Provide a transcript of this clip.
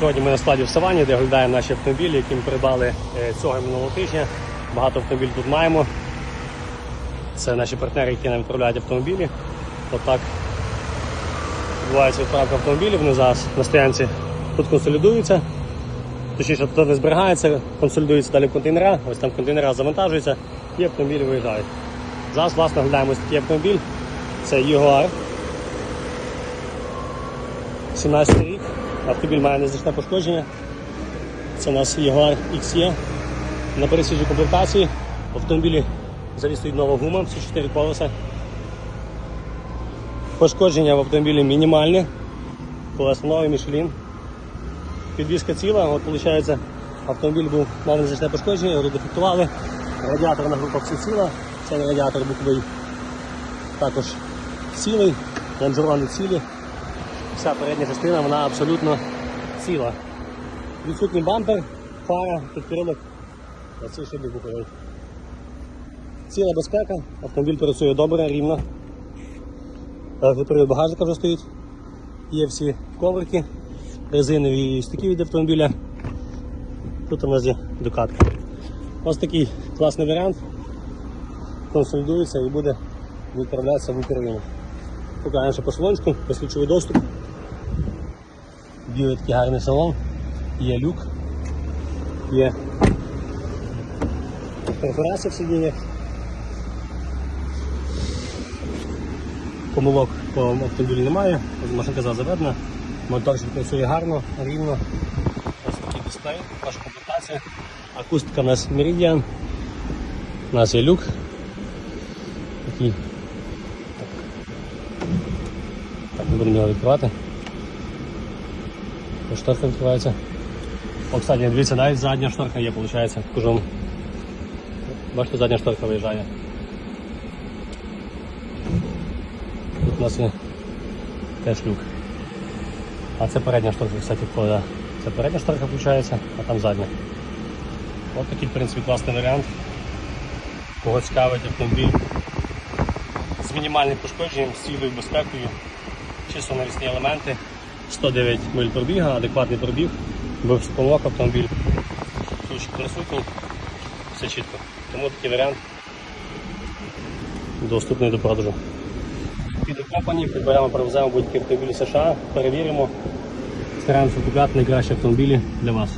Сьогодні ми на складі в Савані, де оглядаємо наші автомобілі, які ми придбали е, цього минулого тижня. Багато автомобілів тут маємо. Це наші партнери, які нам відправляють автомобілі. Отак відбувається відправка автомобілів. Вони зараз на стоянці тут консолідуються. Точніше, тут не зберігається, консолідуються далі контейнера. Ось там контейнера завантажуються і автомобілі виїжджають. Зараз, власне, оглядаємо ось такий автомобіль. Це Jaguar. 17 рік. Автомобіль має незначне пошкодження. Це у нас Jaguar XE. На пересіжній комплектації в автомобілі взагалі стоїть нова гума, всі 4 колеса. Пошкодження в автомобілі мінімальне. Колеса нові, Michelin. Підвізка ціла, от виходить, автомобіль був мав незначне пошкодження, його дефектували. Радіаторна група всі ціла, цей радіатор боковий також цілий, лонжерони цілі. Вся передня частина вона абсолютно ціла. Відсутній бампер, фара, підкрилок, оцей шибик боковий. Ціла безпека, автомобіль працює добре, рівно. Електропривід багажника вже стоїть. Є всі коврики, резинові стики від автомобіля. Тут у нас є докатка. Ось такий класний варіант. Консолідується і буде відправлятися в Україну. Покажемо ще по салончику, безключовий доступ. Білий такий гарний салон, є люк, є перфорація в сидіннях. Помилок по автомобілі немає, машинка заведена, моторчик працює гарно, рівно. Ось такий дисплей, ваша комплектація. Акустика у нас Meridian. У нас є люк. Такий. Так, так не будемо його відкривати. Ось Шторка відкривається. О, кстати, дивіться, навіть задня шторка є, виходить, кожом. Бачите, задня шторка виїжджає. Тут у нас є теж люк. А це передня шторка, кстати, входить. Це передня шторка включається, а там задня. Ось такий, в принципі, класний варіант. Кого цікавить автомобіль з мінімальним пошкодженням, з цілою безпекою, чисто навісні елементи, 109 миль пробіга, адекватний пробіг, без помилок автомобіль, ключик присутній, все чітко. Тому такий варіант доступний до продажу. Під компанії підберемо, привеземо будь-які автомобілі США, перевіримо, стараємося купляти найкращі автомобілі для вас.